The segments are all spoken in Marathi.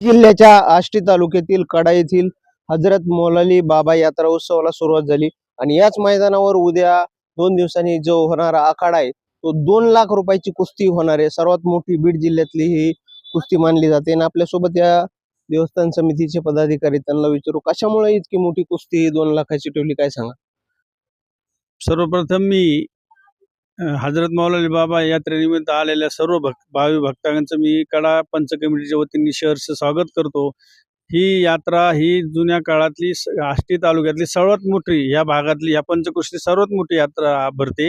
जिल्ह्याच्या आष्टी तालुक्यातील कडा येथील हजरत मौलाली बाबा यात्रा उत्सवाला सुरुवात झाली. आणि याच मैदानावर उद्या दोन दिवसांनी जो होणारा आखाडा आहे तो दोन लाख रुपयाची कुस्ती होणार आहे. सर्वात मोठी बीड जिल्ह्यातली ही कुस्ती मानली जाते. आणि आपल्यासोबत या देवस्थान समितीचे पदाधिकारी त्यांना विचारू कशामुळे इतकी मोठी कुस्ती दोन लाखाची ठेवली? काय सांगा? सर्वप्रथम मी हजरत मौलाली बाबा यात्रेनिमित्त आलेल्या सर्व भक्त भावी भक्तांचं मी कडा पंच कमिटीच्या वतीने शहरचं स्वागत करतो. ही यात्रा ही जुन्या काळातली आष्टी तालुक्यातली सर्वात मोठी या भागातली या पंचकृषी सर्वात मोठी यात्रा भरते.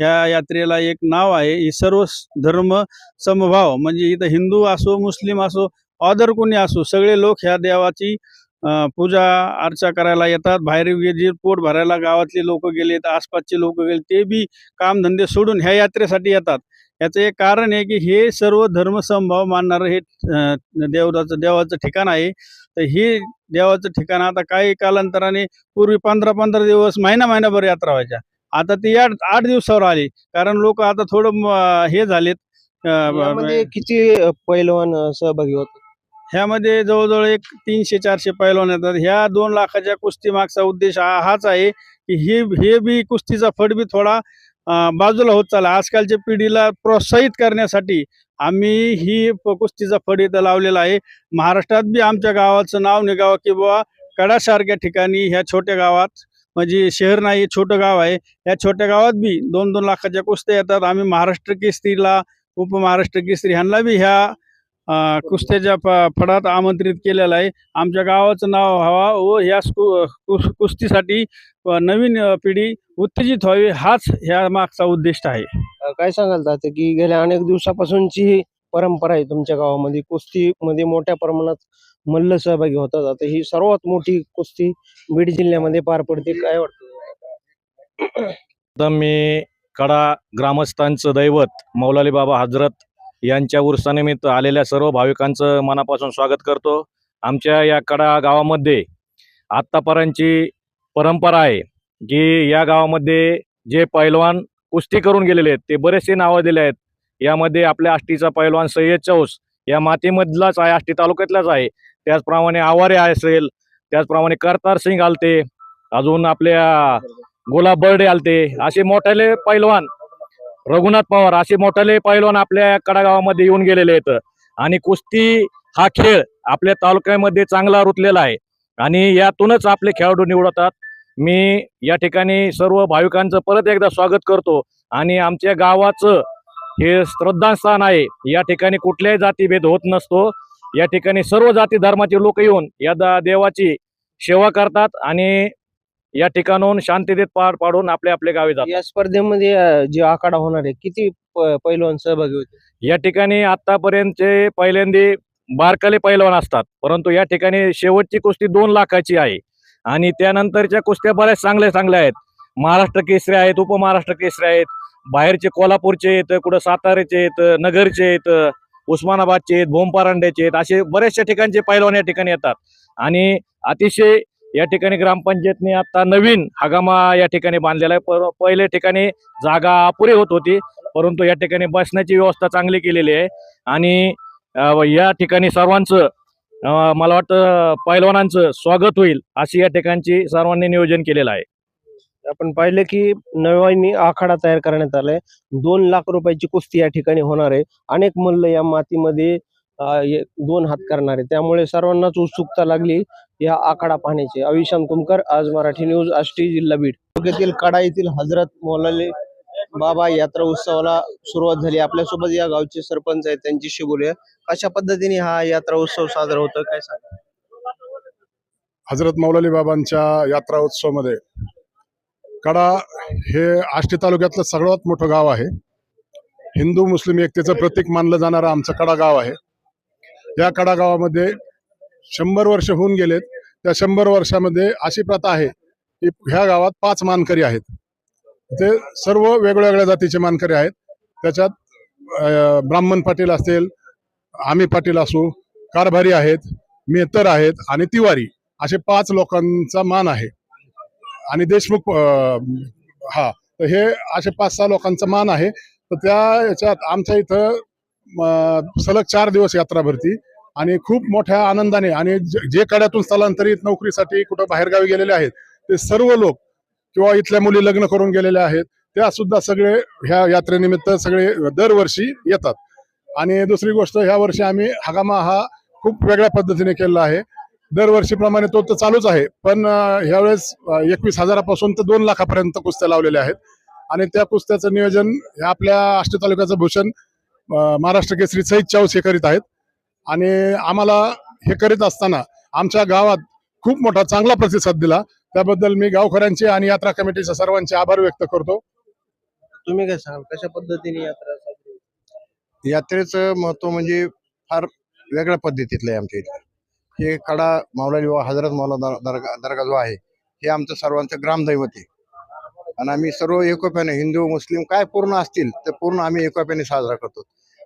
या यात्रेला एक नाव आहे ही सर्व धर्म समभाव म्हणजे इथं हिंदू असो मुस्लिम असो ऑदर कोणी असो सगळे लोक ह्या देवाची पूजा अर्चा करायला येतात. बाहेर जे पोट भरायला गावातले लोक गेलेत आसपासचे लोक गेले ते बी कामधंदे सोडून ह्या यात्रेसाठी येतात. याचं एक कारण आहे की हे सर्व धर्मसमभाव मानणारं हे अ, देवराचं देवाचं ठिकाण आहे. तर हे देवाचं ठिकाण आता काही कालांतराने पूर्वी पंधरा पंधरा दिवस महिना महिनाभर यात्रा व्हायच्या. आता ती आठ आठ दिवसावर आली. कारण लोक आता थोडं हे झालेत. किती पैलवान सहभागी होतात ह्यामध्ये जवळजवळ एक तीनशे चारशे पैलवान येतात. ह्या दोन लाखाच्या कुस्ती मागचा उद्देश हा हाच आहे की हे हे बी कुस्तीचा फड बी थोडा बाजूला होत चालला. आजकालच्या पिढीला प्रोत्साहित करण्यासाठी आम्ही ही प- कुस्तीचा फड इथं लावलेला आहे. महाराष्ट्रात बी आमच्या गावाचं नाव निघावं की बाबा कडासारख्या ठिकाणी ह्या छोट्या गावात म्हणजे शहर नाही छोटं गाव आहे. या छोट्या गावात बी दोन दोन लाखाच्या कुस्त्या येतात. आम्ही महाराष्ट्र केसरीला उपमहाराष्ट्र केसरी ह्यांना बी ह्या कुस्त्याच्या फ- फडात आमंत्रित केलेलं आहे. आमच्या गावाचं नाव व्हावा व कुस- कुस्तीसाठी नवीन पिढी उत्तेजित व्हावी हाच ह्या मागचा उद्दिष्ट आहे. काय सांगाल तात्या की गेल्या अनेक दिवसापासूनची ही परंपरा आहे तुमच्या गावामध्ये. कुस्तीमध्ये मोठ्या प्रमाणात मल्ल सहभागी होतात. आता ही सर्वात मोठी कुस्ती बीड जिल्ह्यामध्ये पार पडते. काय वाटतं मी कडा ग्रामस्थांचं दैवत मौलाली बाबा हजरत यांच्या उर्सानिमित्त आलेल्या सर्व भाविकांचं मनापासून स्वागत करतो. आमच्या या कडा गावामध्ये आत्तापर्यंतची परंपरा आहे की या गावामध्ये जे पैलवान कुस्ती करून गेलेले आहेत ते बरेचसे नावं दिले आहेत. यामध्ये आपल्या आष्टीचा पैलवान सय्यद चौस या मातीमधलाच आहे आष्टी तालुक्यातलाच आहे. त्याचप्रमाणे आवारे असेल त्याचप्रमाणे करतार सिंग आलते अजून आपल्या गुलाब बर्डे आलते असे मोठ्याले पैलवान रघुनाथ पवार असे मोठाले पैलवान आपल्या कडागावामध्ये येऊन गेलेले आहेत. आणि कुस्ती हा खेळ आपल्या तालुक्यामध्ये चांगला रुतलेला आहे. आणि यातूनच आपले खेळाडू निवडतात. मी या ठिकाणी सर्व भाविकांचं परत एकदा स्वागत करतो. आणि आमच्या गावाचं हे श्रद्धास्थान आहे. या ठिकाणी कुठल्याही जातीभेद होत नसतो. या ठिकाणी सर्व जाती धर्माचे लोक येऊन या देवाची सेवा करतात. आणि या ठिकाणाहून शांततेत पार पाडून आपले आपले गावी जातात. या स्पर्धेमध्ये जे आखाडा होणार आहे किती पैलवान सहभागी होते या ठिकाणी आतापर्यंतचे पहिल्यांदा बारकाले पैलवान असतात. परंतु या ठिकाणी शेवटची कुस्ती दोन लाखाची आहे. आणि त्यानंतरच्या कुस्त्या बऱ्याच चांगल्या चांगल्या आहेत. महाराष्ट्र केसरी आहेत उपमहाराष्ट्र केसरी आहेत. बाहेरचे कोल्हापूरचे आहेत कुठं साताऱ्याचे आहेत नगरचे आहेत उस्मानाबादचे आहेत भोमपारांड्याचे आहेत. असे बऱ्याचशा ठिकाणचे पैलवान या ठिकाणी येतात. आणि अतिशय या ठिकाणी ग्रामपंचायतने आता नवीन हगामा या ठिकाणी बांधलेला आहे. पर ठिकाणी जागा अपुरी होत होती परंतु या ठिकाणी बसण्याची व्यवस्था चांगली केलेली आहे. आणि या ठिकाणी सर्वांचं मला वाटतं पैलवानांचं स्वागत होईल अशी या ठिकाणची सर्वांनी नियोजन केलेलं आहे. आपण पाहिलं की नव्याने आखाडा तयार करण्यात आलाय. दोन लाख रुपयाची कुस्ती या ठिकाणी होणार आहे. अनेक मल्ल या मातीमध्ये दोन हात करणार. आहे त्यामुळे सर्वांनाच उत्सुकता लागली या आखाडा पाहण्याची. अविशांत कुमकर आज मराठी न्यूज आष्टी जिल्हा बीड. तालुक्यातील कडा येथील हजरत मौलाले बाबा यात्रा उत्सवाला सुरुवात झाली. आपल्यासोबत या गावचे सरपंच आहेत त्यांच्याशी बोलूया अशा पद्धतीने हा यात्रा उत्सव साजरा होतो काय सांगा? हजरत मौलाली बाबांच्या यात्रा उत्सवमध्ये कडा हे आष्टी तालुक्यातलं सर्वात मोठं गाव आहे. हिंदू मुस्लिम एकतेचं प्रतीक मानलं जाणारं आमचं कडा गाव आहे. या कडागावामध्ये शंभर वर्ष होऊन गेलेत. त्या शंभर वर्षामध्ये अशी प्रथा आहे की ह्या गावात पाच मानकरी आहेत. ते सर्व वेगवेगळ्या जातीचे मानकरी आहेत. त्याच्यात ब्राह्मण पाटील असतील आम्ही पाटील असू कारभारी आहेत मेहतर आहेत आणि तिवारी असे पाच लोकांचा मान आहे. आणि देशमुख हा तर हे असे पाच सहा लोकांचा मान आहे. तर त्या याच्यात आमच्या इथं सलग चार दिवस यात्रा भरती आणि खूप मोठ्या आनंदाने आणि जे कड्यातून स्थलांतरित नोकरीसाठी कुठं बाहेरगावी गेलेले आहेत ते सर्व लोक किंवा इथल्या मुली लग्न करून गेलेल्या आहेत त्या सुद्धा सगळे ह्या यात्रेनिमित्त सगळे दरवर्षी येतात. आणि दुसरी गोष्ट ह्या वर्षी आम्ही हगामा हा खूप वेगळ्या पद्धतीने केलेला आहे. दरवर्षीप्रमाणे तो तर चालूच आहे पण ह्यावेळेस एकवीस हजारापासून तर दोन लाखापर्यंत कुस्त्या लावलेल्या आहेत. आणि त्या कुस्त्याचं नियोजन हे आपल्या आष्टी तालुक्याचं भूषण महाराष्ट्र केसरी सहित चाऊस हे करीत आहेत. आणि आम्हाला हे करीत असताना आमच्या गावात खूप मोठा चांगला प्रतिसाद दिला. त्याबद्दल मी गावकऱ्यांचे आणि यात्रा कमिटीचे सर्वांचे आभार व्यक्त करतो. तुम्ही काय सांगाल? कशा पद्धतीने यात्रा? यात्रेचं महत्त्व म्हणजे फार वेगळ्या पद्धतीतलं आहे आमच्या इथं. हे कडा माऊलाली बाबा हजरत मौला दर- दर्गा दर्गा जो आहे हे आमचं सर्वांचं ग्रामदैवत आहे. आणि आम्ही सर्व एकोप्याने हिंदू मुस्लिम काय पूर्ण असतील तर पूर्ण आम्ही एकोप्याने साजरा करतो.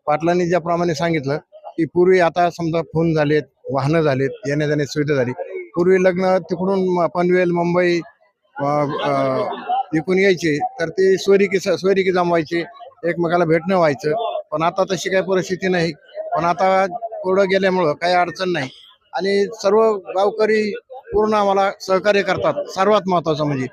पाटलांनी ज्याप्रमाणे सांगितलं की पूर्वी आता समजा फोन झालेत वाहनं झालेत येण्या जाण्याची सुविधा झाली. पूर्वी लग्न तिकडून पनवेल मुंबई अं, इकडून यायचे तर ते सोयरिकी सोयरिकी जमवायचे एकमेकाला भेटणं व्हायचं. पण आता तशी काही परिस्थिती नाही. पण आता पुढं गेल्यामुळं काही अडचण नाही. आणि सर्व गावकरी पूर्ण आम्हाला सहकार्य करतात. सर्वात महत्वाचं म्हणजे.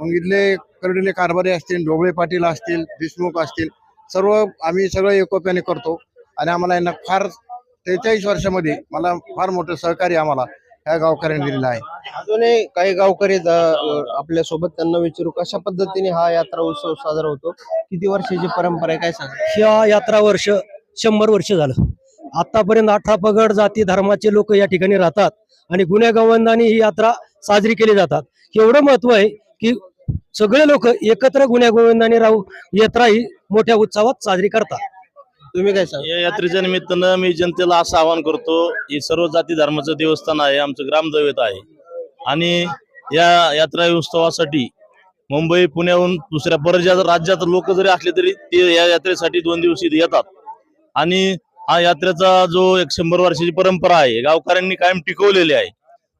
मग इथले करडीले कारभारी असतील ढोबळे पाटील असतील देशमुख असतील सर्व आम्ही सगळं एकोप्याने करतो. आणि आम्हाला यांना फार त्रेचाळीस वर्षामध्ये मला फार मोठं सहकार्य आम्हाला ह्या गावकऱ्यांनी दिलेलं आहे. अजूनही काही गावकरी आपल्यासोबत त्यांना विचारू कशा पद्धतीने हा यात्रा उत्सव साजरा होतो? किती वर्षाची परंपरा आहे? काय सांगा? ह्या यात्रा वर्ष शंभर वर्ष झालं. आतापर्यंत अठरा पगड जाती धर्माचे लोक या ठिकाणी राहतात आणि गुन्हेगावांनी ही यात्रा साजरी केली जातात. एवढं महत्त्व आहे की सगळे लोक एकत्र गुन्हेगोविंदाने राहू यात्रा ही मोठ्या उत्सवात साजरी करतात. तुम्ही काय सांगा या यात्रेच्या निमित्तानं मी जनतेला असं आवाहन करतो हे सर्व जाती धर्माचं देवस्थान आहे आमचं ग्रामदैवत आहे. आणि या यात्रा उत्सवासाठी मुंबई पुण्याहून दुसऱ्या परज्या राज्यात लोक जरी असले तरी ते या यात्रेसाठी दोन दिवस इथे येतात. आणि हा यात्रेचा जो एक शंभर वर्षाची परंपरा आहे गावकऱ्यांनी कायम टिकवलेली आहे.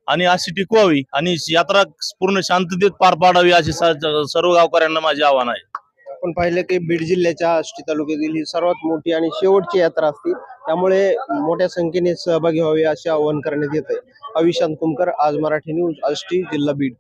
आणि अशी टिकवावी आणि यात्रा पूर्ण शांततेत पार पाडावी असे सर्व गावकऱ्यांना माझे आव्हान आहे. आपण पाहिलं की बीड जिल्ह्याच्या आष्टी तालुक्यातील ही सर्वात मोठी आणि शेवटची यात्रा असते. त्यामुळे मोठ्या संख्येने सहभागी व्हावे असे आवाहन करण्यात येत आहे अविशांत कुमकर आज मराठी न्यूज आष्टी जिल्हा बीड.